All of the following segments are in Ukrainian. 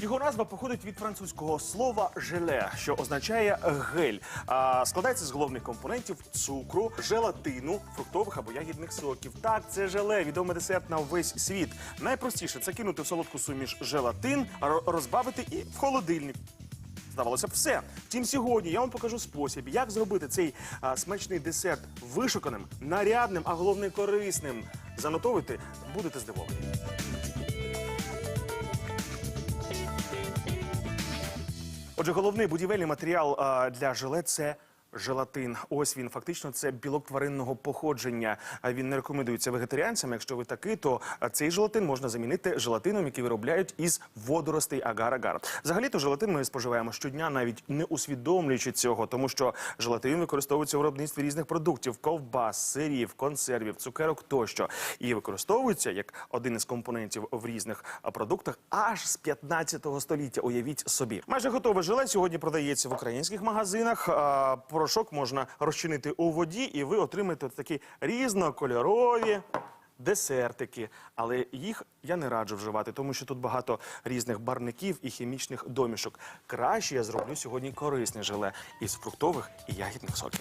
Його назва походить від французького слова желе, що означає гель. Складається з головних компонентів цукру, желатину, фруктових або ягідних соків. Так, це желе, відомий десерт на весь світ. Найпростіше це кинути в солодку суміш желатин, розбавити і в холодильник. Здавалося б, все. Втім, сьогодні я вам покажу спосіб, як зробити цей смачний десерт вишуканим, нарядним, а головне корисним. Занотовуйте, будете здивовані. Отже, головний будівельний матеріал для жиле це. Желатин, ось він фактично це білок тваринного походження. Він не рекомендується вегетаріанцям. Якщо ви такий, то цей желатин можна замінити желатином, який виробляють із водоростей агар-агар. Взагалі-то желатин ми споживаємо щодня, навіть не усвідомлюючи цього, тому що желатин використовується у виробництві різних продуктів: ковбас, сирів, консервів, цукерок тощо, і використовується як один із компонентів в різних продуктах аж з 15 століття. Уявіть собі, майже готове желе сьогодні продається в українських магазинах. Порошок можна розчинити у воді, і ви отримаєте такі різнокольорові десертики. Але їх я не раджу вживати, тому що тут багато різних барників і хімічних домішок. Краще я зроблю сьогодні корисне желе із фруктових і ягідних соків.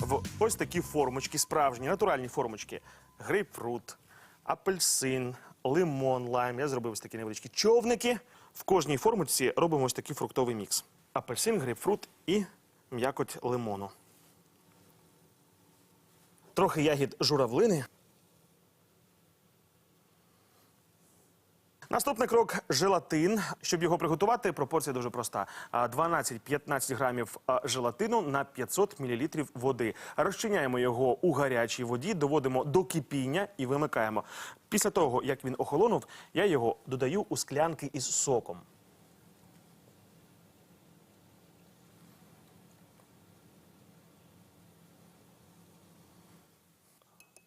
в ось такі формочки, справжні, натуральні формочки. Грейпфрут, апельсин, лимон, лайм. Я зробив ось такі невеличкі човники. В кожній формочці робимо ось такий фруктовий мікс. Апельсин, грейпфрут і м'якоть лимону. Трохи ягід журавлини. Наступний крок желатин. Щоб його приготувати, пропорція дуже проста: 12-15 грамів желатину на 500 мл води. Розчиняємо його у гарячій воді, доводимо до кипіння і вимикаємо. Після того, як він охолонув, я його додаю у склянки із соком.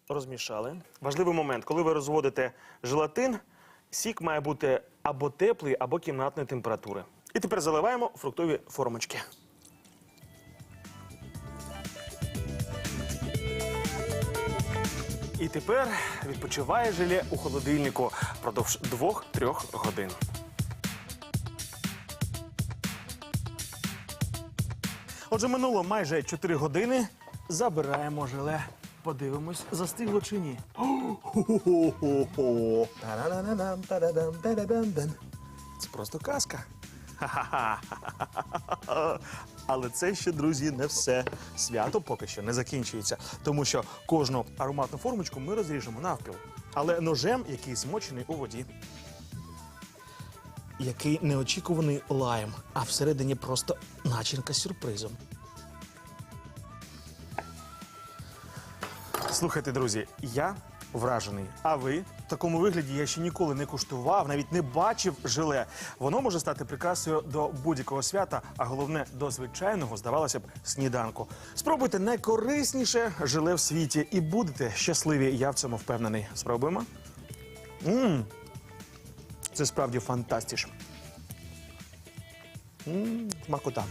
Розмішали. Важливий момент, коли ви розводите желатин, сік має бути або теплий, або кімнатної температури. І тепер заливаємо фруктові формочки. І тепер відпочиває желе у холодильнику впродовж 2-3 годин. Отже, минуло майже 4 години. Забираємо желе. Подивимось, застигло чи ні. Це просто казка. Але це ще, друзі, не все. Свято поки що не закінчується, тому що кожну ароматну формочку ми розріжемо навпіл. Але ножем, який змочений у воді. Який неочікуваний лайм, а всередині просто начинка з сюрпризом. Слухайте, друзі, я вражений. А ви в такому вигляді я ще ніколи не куштував, навіть не бачив желе. Воно може стати прикрасою до будь-якого свята, а головне до звичайного, здавалося б, сніданку. Спробуйте найкорисніше желе в світі і будете щасливі. Я в цьому впевнений. Спробуємо. Мм, це справді фантастиш. Мм, смакота.